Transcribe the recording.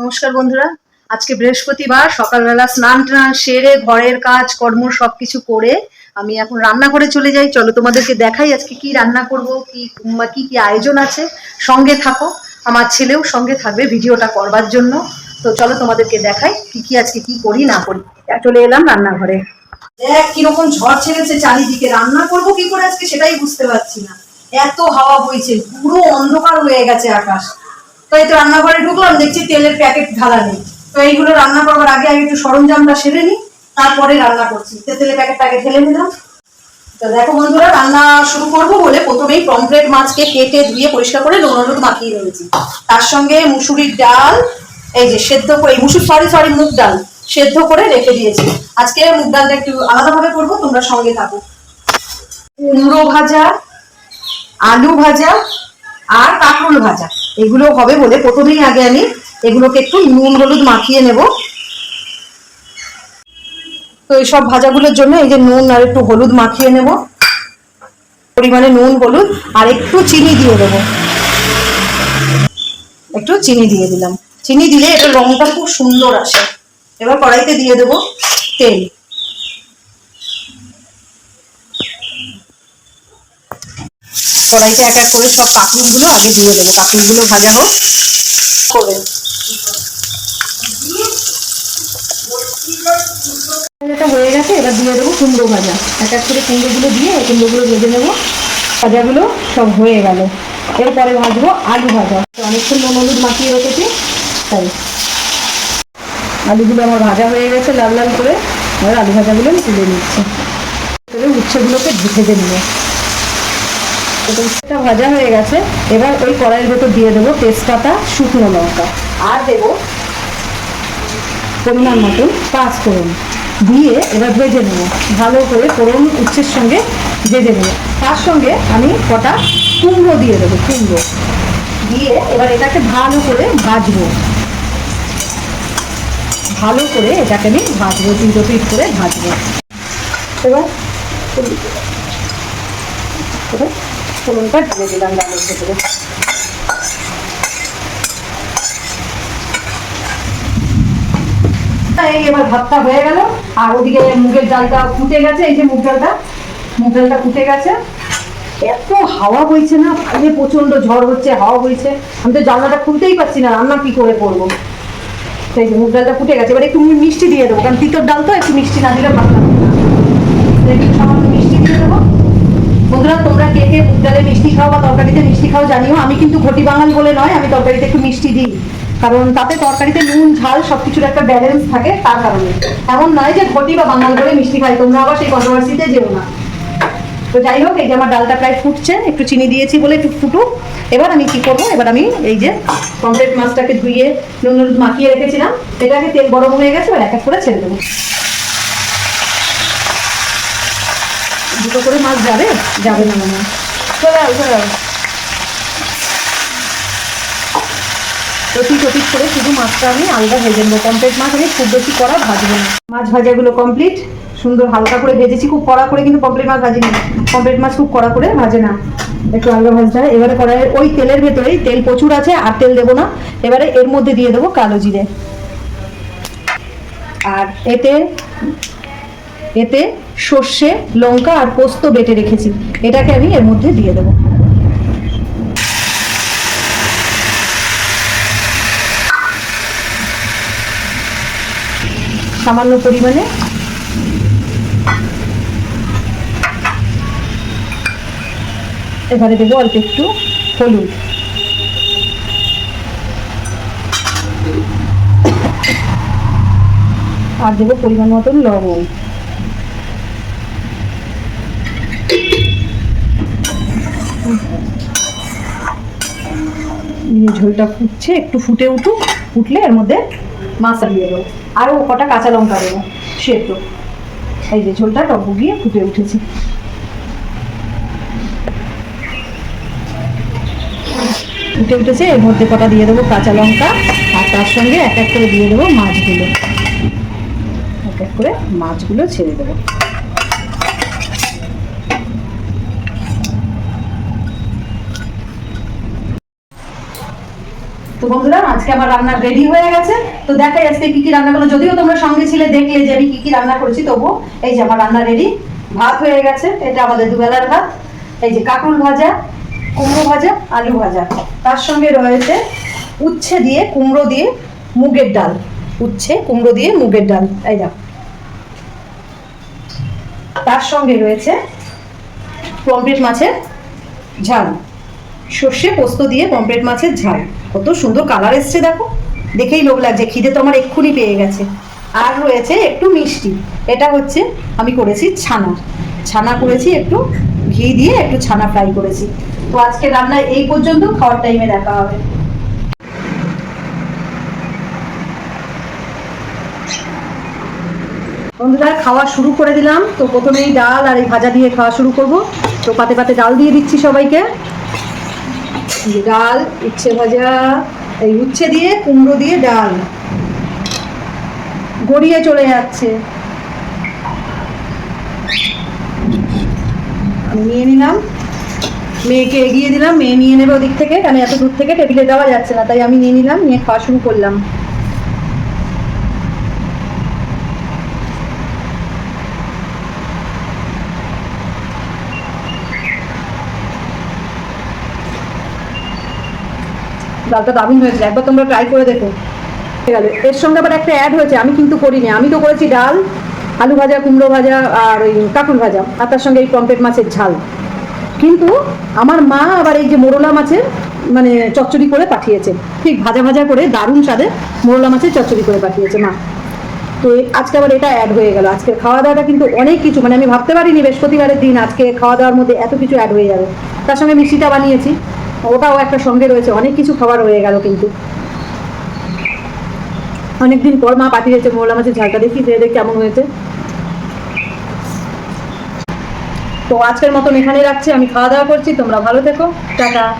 নমস্কার বন্ধুরা। আজকে বৃহস্পতিবার, সকালবেলা স্নান টান সেরে ঘরের কাজ, কর্ম সবকিছু করে আমি এখন রান্নাঘরে চলে যাই। চলো তোমাদেরকে দেখাই আজকে কি রান্না করব, কি বা কি কি আয়োজন আছে। সঙ্গে থাকো, আমার ছেলেও সঙ্গে থাকবে ভিডিওটা করবার জন্য। তো চলো তোমাদেরকে দেখাই কি কি আজকে কি করি, না করি। চলে এলাম রান্নাঘরে। দেখ, কীরকম ঝড় ছেড়েছে চারিদিকে। রান্না করব কি করে আজকে সেটাই বুঝতে পারছি না। এত হাওয়া বইছে, পুরো অন্ধকার হয়ে গেছে আকাশ। তো এই তো রান্নাঘরে ঢুকলাম, দেখছি তেলের প্যাকেট ঢালা নেই। তো এইগুলো রান্না করবার আগে আগে একটু সরঞ্জামটা সেরে নিই, তারপরে রান্না করছি। তেলের প্যাকেটটা আগে ঢেলে নিলাম। তো দেখো বন্ধুরা, রান্না শুরু করব বলে প্রথমেই পমফ্রেট মাছকে কেটে ধুয়ে পরিষ্কার করে নুন হলুদ মাখিয়ে রয়েছি তার সঙ্গে মুসুরির ডাল, এই যে সেদ্ধ করে মুসুর সরি সরি মুগ ডাল সেদ্ধ করে রেখে দিয়েছি। আজকে মুগ ডালটা একটু আলাদাভাবে করব, তোমরা সঙ্গে থাকো। কুমড়ো ভাজা, আলু ভাজা আর কাঁকরোল ভাজা। এগুলো হবে বলে প্রথমেই আগে আমি এগুলোকে একটু নুন, হলুদ মাখিয়ে নেব। তো এইসব ভাজাগুলোর জন্য এই যে নুন আর একটু হলুদ মাখিয়ে নেব। পরিমাণে নুন, হলুদ আর একটু চিনি দিয়ে দেবো। একটু চিনি দিয়ে দিলাম। চিনি দিলে এটা রংটা খুব সুন্দর আসে। এবার কড়াইতে দিয়ে দেবো তেল। কড়াইতে এক এক করে সব কাঁকড়ুগুলো আগে দিয়ে দেবো। কাঁকড়ুগুলো ভাজা হোক। করে। এটা হয়ে গেছে এবার দিয়ে দেবো কুমড়ো ভাজা। এক এক করে কুমড়োগুলো দিয়ে কুমড়োগুলো ভেজে নেব। ভাজাগুলো সব হয়ে গেল। এরপরে ভাজবো আলু ভাজা। তো অনেকক্ষণ নুন হলুদ মাখিয়ে রেখেছি তাই। আলুগুলো আমার ভাজা হয়ে গেছে লাল লাল করে। এবার আলু ভাজাগুলো আমি তুলে নিচ্ছি। উচ্ছেগুলোকে ভেজে ভাজা হয়ে গেছে। এবার ওই কড়াইয়ের ভেতর দিয়ে দেবো তেজপাতা, শুকনো লঙ্কা। আর দেবো পরিমাণ মতন পাঁচ ফোড়ন। দিয়ে এবার ভেজে নেব। ভালো করে ফোড়ন উচ্ছের সঙ্গে ভেজে নেব। তার সঙ্গে আমি কটা কুমড়ো দিয়ে দেবো, কুমড়ো। দিয়ে এবার এটাকে ভালো করে ভাজবো। ভালো করে এটাকে আমি ভাজবো, দুটো পিট করে ভাজবো। এবার এবার ফোড়নটা ঢেলে দিলাম ডালের ভেতরে। এবার ভাতটা হয়ে গেল। আর ওদিকে মুগের ডালটা ফুটে গেছে, এই যে মুগ ডালটা। মুগ ডালটা ফুটে গেছে। এত হাওয়া বইছে না বাইরে প্রচণ্ড ঝড় হচ্ছে, হাওয়া বইছে। আমি তো জানলাটা খুলতেই পারছি না, রান্না কি করে করব? সেই যে মুগ ডালটা ফুটে গেছে, এবার একটু মিষ্টি দিয়ে দেবো, কারণ তিতর ডাল তো একটু মিষ্টি না দিলে ভালো লাগবে না একটু সামান্য মিষ্টি দিয়ে দেবো বন্ধুরা তোমরা কে ডালে মিষ্টি খাও বা তরকারিতে মিষ্টি খাও জানিও। আমি কিন্তু ঘটি বাঙাল বলে নয়, আমি তরকারিতে একটু মিষ্টি দিই। কারণ তাতে তরকারিতে নুন, ঝাল সবকিছুর একটা ব্যালেন্স থাকে তার কারণে। এমন নয় যে ঘটি বা বাঙাল বলে মিষ্টি খাই, তোমরা আবার সেই কন্ট্রোভার্সিতে যেও না। তো যাই হোক, এই যে আমার ডালটা প্রায় ফুটছে, একটু চিনি দিয়েছি বলে একটু ফুটুক। এবার আমি কি করব? এবার আমি এই যে পমফ্রেট মাছটাকে ধুয়ে নুন হলুদ মাখিয়ে রেখেছিলাম। এটাকে তেল গরম হয়ে গেছে, এবার এক এক করে ছেড়ে দেবো। দুটো করে মাছ যাবে? যাবে না মনে হয় চলে আয় অতি অতি করে শুধু মাছটা আমি আলাদা ভেজে নেব। কমপ্লিট মাছ আমি খুব বেশি করা ভাজবো না। মাছ ভাজাগুলো কমপ্লিট সুন্দর হালকা করে ভেজেছি, খুব কড়া করে কিন্তু কমপ্লিট মাছ ভাজিনি। কমপ্লিট মাছ খুব কড়া করে ভাজে না। একটু আলগা ভাজতে হয়। এবারে কড়াইয়ের ওই তেলের ভেতরেই তেল প্রচুর আছে, আর তেল দেবো না। এবারে এর মধ্যে দিয়ে দেবো কালো জিরে। আর এতে এতে সর্ষে, লঙ্কা আর পোস্ত বেটে রেখেছি। এটাকে আমি এর মধ্যে দিয়ে দেবো। সামান্য পরিমাণে এবারে দেবো অল্প একটু হলুদ। আর দেবো পরিমাণ মতন লবণ। দিয়ে ঝোলটা ফুটছে, একটু ফুটে উঠুক, ফুটলে এর মধ্যে মাছটা দিয়ে দেবো। আরও কটা কাঁচা লঙ্কা দেবো, সেদ্ধ। এই যে ঝোলটা টক গিয়ে ফুটে উঠেছে। ফুটে উঠেছে, এর মধ্যে কটা দিয়ে দেবো কাঁচা লঙ্কা, আর তার সঙ্গে এক এক করে দিয়ে দেবো মাছগুলো। এক এক করে মাছগুলো ছেড়ে দেবো। তো বন্ধুরা, আজকে আমার রান্না রেডি হয়ে গেছে। তো দেখাই আজকে কি কি রান্না করল যদিও তোমরা সঙ্গে ছিলে, দেখলে যে আমি কি কি রান্না করেছি, তবুও এই যে আমার রান্না রেডি ভাত হয়ে গেছে, এটা আমাদের দুবেলার ভাত। এই যে কাকুল ভাজা, কুমড়ো ভাজা, আলু ভাজা। তার সঙ্গে রয়েছে উচ্ছে দিয়ে কুমড়ো দিয়ে মুগের ডাল। উচ্ছে, কুমড়ো দিয়ে মুগের ডাল। এই দেখো। তার সঙ্গে রয়েছে পমফ্রেট মাছের ঝাল। সর্ষে পোস্ত দিয়ে পমফ্রেট মাছের ঝাল। কত সুন্দর কালার এসছে দেখো। দেখেই লোভ লাগছে, খিদে তো আমার এক্ষুনি পেয়ে গেছে। আর রয়েছে একটু মিষ্টি, এটা হচ্ছে আমি করেছি ছানা। ছানা করেছি একটু ঘি দিয়ে একটু ছানা ফ্রাই করেছি। তো আজকে রান্না এই পর্যন্ত, খাওয়ার টাইমে দেখা হবে। বন্ধুরা, খাওয়া শুরু করে দিলাম। তো প্রথমেই ডাল আর এই ভাজা দিয়ে খাওয়া শুরু করব। তো পাতে পাতে ডাল দিয়ে দিচ্ছি সবাইকে। ডাল, উচ্ছে ভাজা, এই উচ্ছে দিয়ে, কুমড়ো দিয়ে ডাল। গড়িয়ে চলে যাচ্ছে। আমি নিয়ে নিলাম। মেয়েকে এগিয়ে দিলাম। মেয়ে নিয়ে নেবে ওদিক থেকে। কারণ এত দূর থেকে? টেবিলে দেওয়া যাচ্ছে না, তাই আমি নিয়ে নিলাম। নিয়ে খাওয়া শুরু করলাম। ডালটা দারুণ হয়েছে একবার তোমরা ট্রাই করে দেখো। ঠিক আছে, এর সঙ্গে আবার একটা অ্যাড হয়েছে, আমি কিন্তু করিনি, আমি তো করেছি ডাল, আলু ভাজা, কুমড়ো ভাজা আর ওই কাকুল ভাজা, আর তার সঙ্গে এই পম্পেট মাছের ঝাল। কিন্তু আমার মা আবার এই যে মোরলা মাছের মানে চচ্চড়ি করে পাঠিয়েছে। ঠিক ভাজা ভাজা করে দারুণ স্বাদে মোরলা মাছের চচ্চড়ি করে পাঠিয়েছে মা। তো আজকে আবার এটা অ্যাড হয়ে গেল। আজকে খাওয়া দাওয়াটা কিন্তু অনেক কিছু মানে আমি ভাবতে পারিনি বৃহস্পতিবারের দিন আজকে খাওয়া দাওয়ার মধ্যে এত কিছু অ্যাড হয়ে যাবে। তার সঙ্গে মিষ্টিটা বানিয়েছি। ওটাও একটা সঙ্গে রয়েছে। অনেক কিছু খাবার হয়ে গেল কিন্তু। অনেকদিন পর মা পাঠিয়েছে মোলা মাছের ঝালটা দেখি, খেয়ে দেখি কেমন হয়েছে। তো আজকের মতন এখানে রাখছি। আমি খাওয়া দাওয়া করছি, তোমরা ভালো থেকো। টাটা।